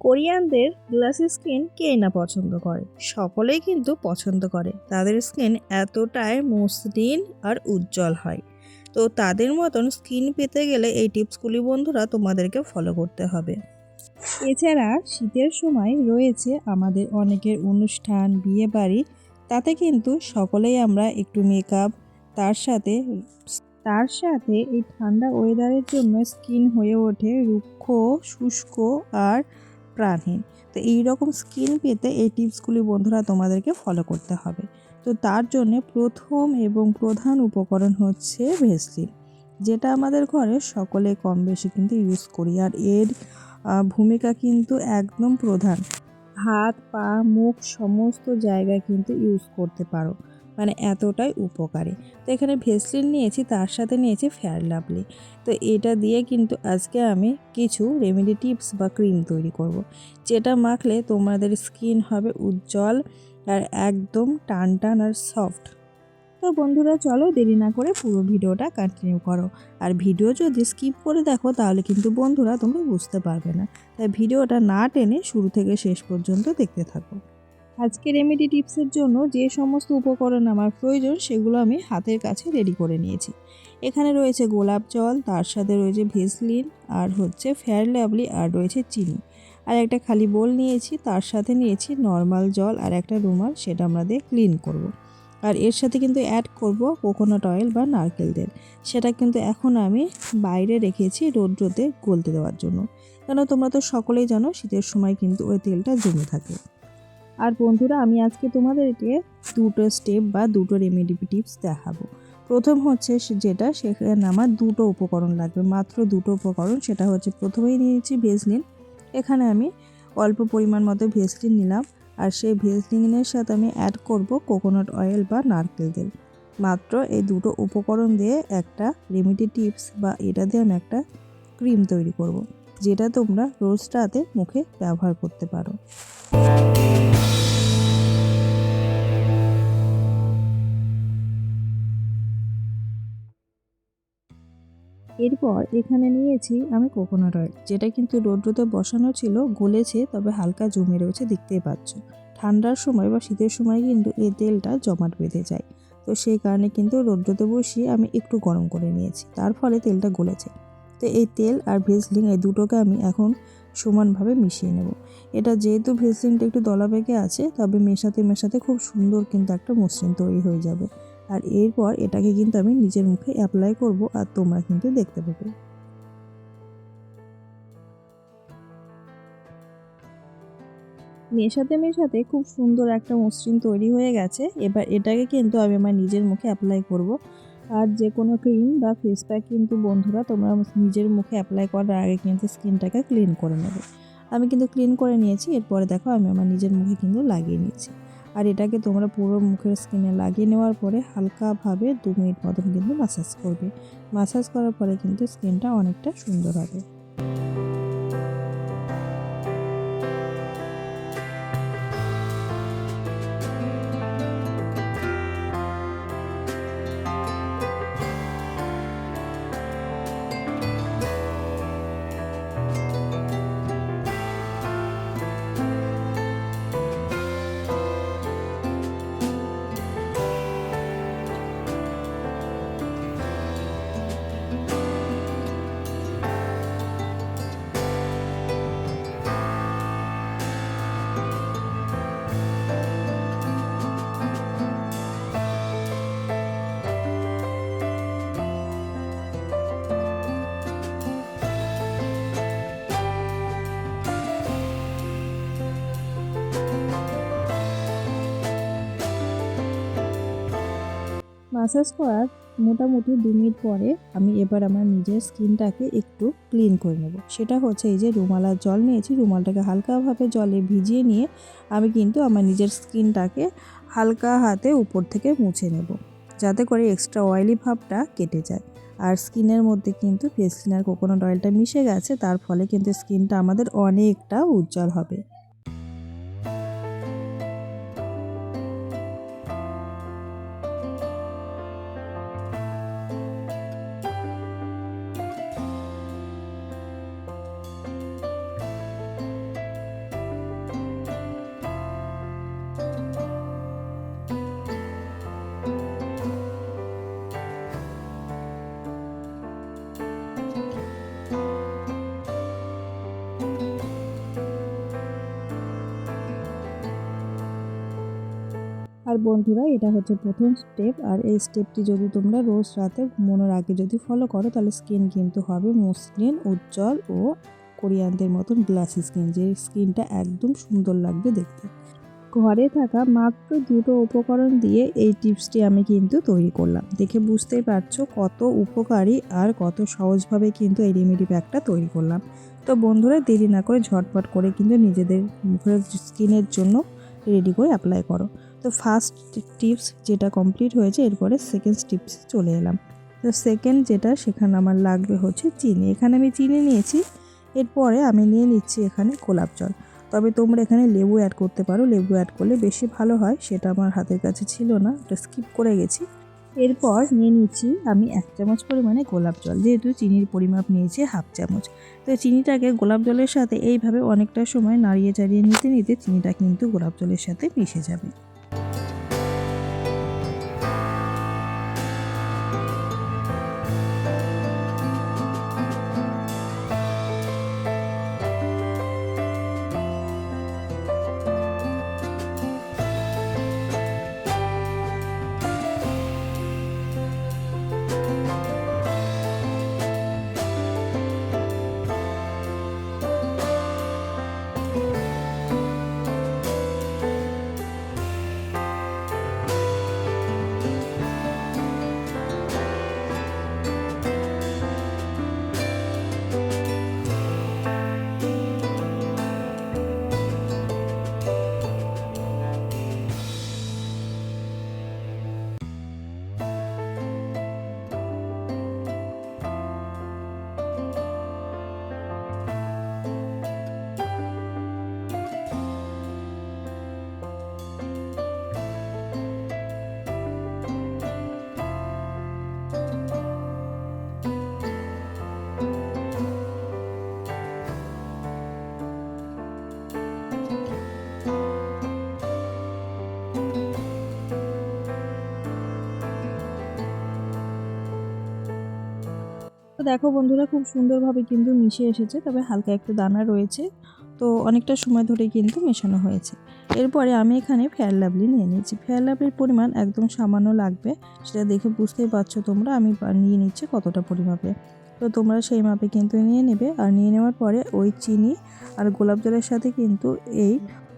কোরিয়ানদের glassy skin কে না পছন্দ করে? সকলেই কিন্তু পছন্দ করে। তাদের স্কিন এতটাই মসৃণ আর উজ্জ্বল হয়। তো তাদের মতন স্কিন পেতে গেলে এই টিপসগুলি বন্ধুরা তোমাদেরকে ফলো করতে হবে। এছাড়া শীতের সময় রয়েছে আমাদের অনেকের অনুষ্ঠান বিয়ে বাড়ি তাতে কিন্তু সকলেই আমরা একটু মেকআপ তার সাথে তার সাথে এই ঠান্ডা ওয়েদারের জন্য স্কিন হয়ে ওঠে রুক্ষ, শুষ্ক আর প্রাণহীন। তো এই রকম স্কিন পেতে এই টিপসগুলি বন্ধুরা তোমাদেরকে ফলো করতে হবে। তো তার জন্য প্রথম এবং প্রধান উপকরণ হচ্ছে ভেসলিন, যেটা আমাদের ঘরে সকলে কম বেশি কিন্তু ইউজ করি। আর এর ভূমিকা কিন্তু একদম প্রধান। হাত, পা, মুখ, সমস্ত জায়গায় কিন্তু ইউজ করতে পারো। মানে এতটাই উপকারী। তো এখানে ভেসলিন নিয়েছি, তার সাথে নিয়েছি ফেয়ার লাভলি তো এটা দিয়ে কিন্তু আজকে আমি কিছু রেমেডি টিপস বা ক্রিম তৈরি করব। যেটা মাখলে তোমাদের স্কিন হবে উজ্জ্বল আর একদম টান টান আর সফট। তো বন্ধুরা, চলো দেরি না করে পুরো ভিডিওটা কন্টিনিউ করো। আর ভিডিও যদি স্কিপ করে দেখো, তাহলে কিন্তু বন্ধুরা তোমরা বুঝতে পারবে না। তাই ভিডিওটা না টেনে শুরু থেকে শেষ পর্যন্ত দেখতে থাকো। আজকে রেমেডি টিপসের জন্য যে সমস্ত উপকরণ আমার প্রয়োজন, সেগুলো আমি হাতের কাছে রেডি করে নিয়েছি। এখানে রয়েছে গোলাপ জল, তার সাথে রয়েছে ভেসলিন, আর হচ্ছে ফেয়ার লাভলি, আর রয়েছে চিনি। আর একটা খালি বোল নিয়েছি, তার সাথে নিয়েছি নর্মাল জল আর একটা রুমাল, সেটা আমরা দিয়ে ক্লিন করব। আর এর সাথে কিন্তু অ্যাড করব কোকোনাট অয়েল বা নারকেল তেল। সেটা কিন্তু এখন আমি বাইরে রেখেছি রোদ্রতে গলতে দেওয়ার জন্য। কেন তোমরা তো সকলেই জানো, শীতের সময় কিন্তু ওই তেলটা জমে থাকে। আর বন্ধুরা, আমি আজকে তোমাদেরকে দুটো স্টেপ বা দুটো রেমেডি টিপস দেখাবো। প্রথম হচ্ছে যেটা, সেখানে আমার দুটো উপকরণ লাগবে, মাত্র দুটো উপকরণ। সেটা হচ্ছে প্রথমেই নিয়েছি ভেসলিন এখানে আমি অল্প পরিমাণ মতো ভেসলিন নিলাম আর সেই ভেসলিনের সাথে আমি অ্যাড করব কোকোনাট অয়েল বা নারকেল তেল। মাত্র এই দুটো উপকরণ দিয়ে একটা রেমেডি টিপস বা এটা দিয়ে আমি একটা ক্রিম তৈরি করব। যেটা তোমরা রোজ রাতে মুখে ব্যবহার করতে পারো। এরপর এখানে নিয়েছি আমি কোকোনাট অয়েল যেটা কিন্তু রোদ্রতে বসানো ছিল, গলেছে, তবে হালকা জমে রয়েছে, দেখতেই পাচ্ছ। ঠান্ডার সময় বা শীতের সময় কিন্তু এই তেলটা জমাট বেঁধে যায়। তো সেই কারণে কিন্তু রোদ্রতে বসিয়ে আমি একটু গরম করে নিয়েছি, তার ফলে তেলটা গলেছে। তো এই তেল আর ভেসলিন এই দুটোকে আমি এখন সমানভাবে মিশিয়ে নেব। এটা যেহেতু ভেসলিনটা একটু দলা পেকে আছে, তবে মেশাতে মেশাতে খুব সুন্দর কিন্তু একটা মসৃণ তৈরি হয়ে যাবে। আর এরপর এটাকে কিন্তু আমি নিজের মুখে অ্যাপ্লাই করব আর তোমরা কিন্তু দেখতে পাবে। মেশাতে মেশাতে খুব সুন্দর একটা মসৃণ তৈরি হয়ে গেছে। এবার এটাকে কিন্তু আমি আমার নিজের মুখে অ্যাপ্লাই করব। আর যে কোনো ক্রিম বা ফেস প্যাক কিন্তু বন্ধুরা, তোমরা নিজের মুখে অ্যাপ্লাই করার আগে কিন্তু স্কিনটাকে ক্লিন করে নেবে। আমি কিন্তু ক্লিন করে নিয়েছি, এরপরে দেখো আমি আমার নিজের মুখে কিন্তু লাগিয়ে নিয়েছি। আর এটাকে তোমরা পুরো মুখের স্কিনে লাগিয়ে নেওয়ার পরে হালকাভাবে দু মিনিট মতন কিন্তু মাসাজ করবে। মাসাজ করার পরে কিন্তু স্কিনটা অনেকটা সুন্দর হবে। মাসাজ করার মোটামুটি দু মিনিট পরে আমি এবার আমার নিজের স্কিনটাকে একটু ক্লিন করে নেব। সেটা হচ্ছে এই যে রুমালার জল নিয়েছি, রুমালটাকে হালকাভাবে জলে ভিজিয়ে নিয়ে আমি কিন্তু আমার নিজের স্কিনটাকে হালকা হাতে উপর থেকে মুছে নেব, যাতে করে এক্সট্রা অয়েলি ভাবটা কেটে যায়। আর স্কিনের মধ্যে কিন্তু ভেসলিন আর কোকোনাট অয়েলটা মিশে গেছে, তার ফলে কিন্তু স্কিনটা আমাদের অনেকটা উজ্জ্বল হবে। বন্ধুরা, এটা হচ্ছে প্রথম স্টেপ আর এই স্টেপটি যদি তোমরা রোজ রাতে ঘুমানোর আগে যদি ফলো করো, তাহলে স্কিন কিন্তু হবে মসৃণ উজ্জ্বল ও কোরিয়ানদের মতন গ্লাসি স্কিন যে স্কিনটা একদম সুন্দর লাগবে দেখতে। ঘরে থাকা মাত্র দুটো উপকরণ দিয়ে এই টিপসটি আমি কিন্তু তৈরি করলাম। দেখে বুঝতেই পারছ কত উপকারী আর কত সহজভাবে কিন্তু এই রেমেডি প্যাকটা তৈরি করলাম। তো বন্ধুরা, দেরি না করে ঝটপট করে কিন্তু নিজেদের মুখের স্কিনের জন্য রেডি করে অ্যাপ্লাই করো। তো ফার্স্ট টিপস যেটা কমপ্লিট হয়েছে, এরপরে সেকেন্ড টিপস চলে এলাম। তো সেকেন্ড যেটা, সেখানে আমার লাগবে হচ্ছে চিনি। এখানে আমি চিনি নিয়েছি, এরপরে আমি নিয়ে নিচ্ছি এখানে গোলাপ জল। তবে তোমরা এখানে লেবু অ্যাড করতে পারো। লেবু অ্যাড করলে বেশি ভালো হয়, সেটা আমার হাতের কাছে ছিল না, ওটা স্কিপ করে গেছি। এরপর নিয়ে নিচ্ছি আমি এক চামচ পরিমাণে গোলাপ জল। যেহেতু চিনির পরিমাপ নিয়েছি হাফ চামচ। তো চিনিটাকে গোলাপ জলের সাথে এইভাবে অনেকটা সময় নাড়িয়ে চাড়িয়ে নিতে নিতে চিনিটা কিন্তু গোলাপ জলের সাথে মিশে যাবে। তো দেখো বন্ধুরা, খুব সুন্দরভাবে কিন্তু মিশে এসেছে, তবে হালকা একটু দানা রয়েছে। তো অনেকটা সময় ধরে কিন্তু মেশানো হয়েছে। এরপরে আমি এখানে ফেয়ার লাভলি নিয়ে নিয়েছি। ফেয়ার লাভলির পরিমাণ একদম সামান্য লাগবে, সেটা দেখে বুঝতেই পারছ তোমরা, আমি নিয়ে নিচ্ছি কতটা পরিমাপে। তো তোমরা সেই মাপে কিন্তু নিয়ে নেবে, আর নিয়ে নেওয়ার পরে ওই চিনি আর গোলাপ জলের সাথে কিন্তু এই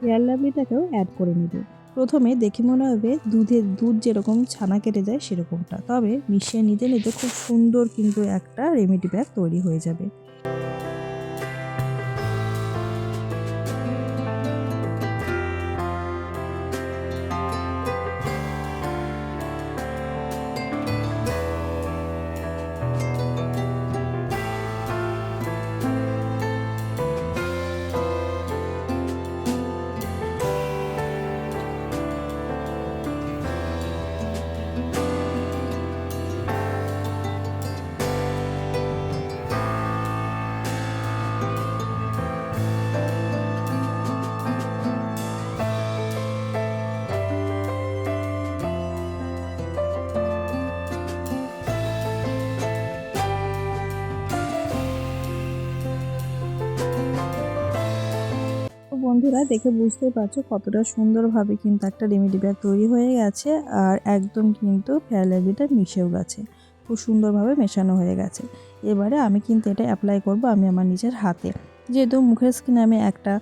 ফেয়ার লাভলিটাকেও অ্যাড করে নেবে। প্রথমে দেখে মনে হবে দুধের দুধ যেরকম ছানা কেটে যায় সেরকমটা। তবে মিশিয়ে নিতে নিতে খুব সুন্দর কিন্তু একটা রেমেডি ব্যাগ তৈরি হয়ে যাবে। বন্ধুরা, দেখে বুঝতে পারছ কতটা সুন্দরভাবে কিন্তু একটা রেমেডি ব্যাগ তৈরি হয়ে গেছে আর একদম কিন্তু ফেয়ারলাভলিটা মিশেও গেছে। খুব সুন্দরভাবে মেশানো হয়ে গেছে। এবারে আমি কিন্তু এটা অ্যাপ্লাই করব আমি আমার নিজের হাতে। যেহেতু মুখের স্কিনে আমি একটা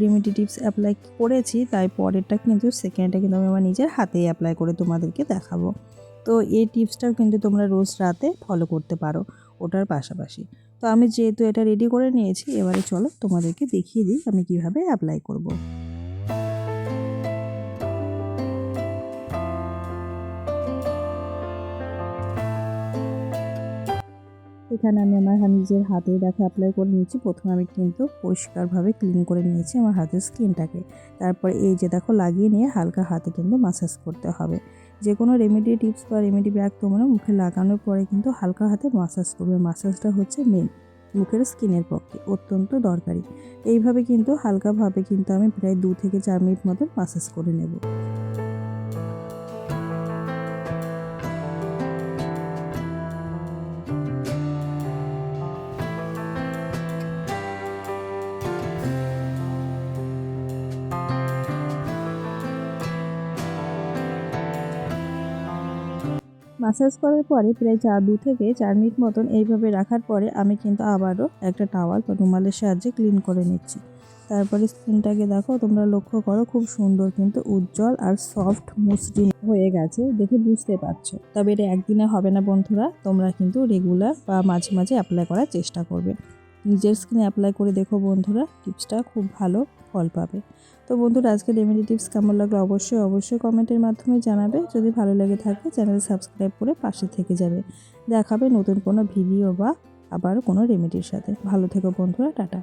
রেমেডি টিপস অ্যাপ্লাই করেছি, তাই পরেরটা কিন্তু সেকেন্ডটা কিন্তু আমি আমার নিজের হাতেই অ্যাপ্লাই করে তোমাদেরকে দেখাবো। তো এই টিপসটাও কিন্তু তোমরা রোজ রাতে ফলো করতে পারো, ওটার পাশাপাশি। তো আমি যেহেতু এটা রেডি করে নিয়েছি, এবারে চলো তোমাদেরকে দেখিয়ে দিই আমি কীভাবে অ্যাপ্লাই করব। এখানে আমি আমার নিজের হাতে দেখে অ্যাপ্লাই করে নিয়েছি। প্রথমে আমি কিন্তু পরিষ্কারভাবে ক্লিন করে নিয়েছি আমার হাতের স্কিনটাকে তারপরে এই যে দেখো লাগিয়ে নিয়ে হালকা হাতে কিন্তু মাসাজ করতে হবে। যে কোনো রেমেডি টিপস বা রেমেডি ব্যাগ তোমরা মুখে লাগানোর পরে কিন্তু হালকা হাতে মাসাজ করবে। মাসাজটা হচ্ছে মেন মুখের স্কিনের পক্ষে অত্যন্ত দরকারি। এইভাবে কিন্তু হালকাভাবে কিন্তু আমি প্রায় দু থেকে চার মিনিট মতো মাসাজ করে নেব। মাসাজ করার পরে প্রায় চার, দু থেকে চার মিনিট মতন এইভাবে রাখার পরে আমি কিন্তু আবারও একটা টাওয়াল বা রুমালের সাহায্যে ক্লিন করে নিচ্ছি। তারপরে স্কিনটাকে দেখো, তোমরা লক্ষ্য করো খুব সুন্দর কিন্তু উজ্জ্বল আর সফট মসৃণ হয়ে গেছে দেখে বুঝতে পারছ। তবে এটা একদিনে হবে না বন্ধুরা, তোমরা কিন্তু রেগুলার বা মাঝে মাঝে অ্যাপ্লাই করার চেষ্টা করবে। নিজের স্কিনে অ্যাপ্লাই করে দেখো বন্ধুরা টিপসটা খুব ভালো। ফল পাবে। তো বন্ধুরা আজকে রেমেডি টিপস কেমন লাগল অবশ্যই অবশ্যই কমেন্টের মাধ্যমে জানাবে। যদি ভালো লেগে থাকে, চ্যানেল সাবস্ক্রাইব করে পাশে থেকে যাবে। দেখাবে নতুন কোনো ভিডিও বা আবার কোনো রেমেডির সাথে। ভালো থেকো বন্ধুরা, টাটা।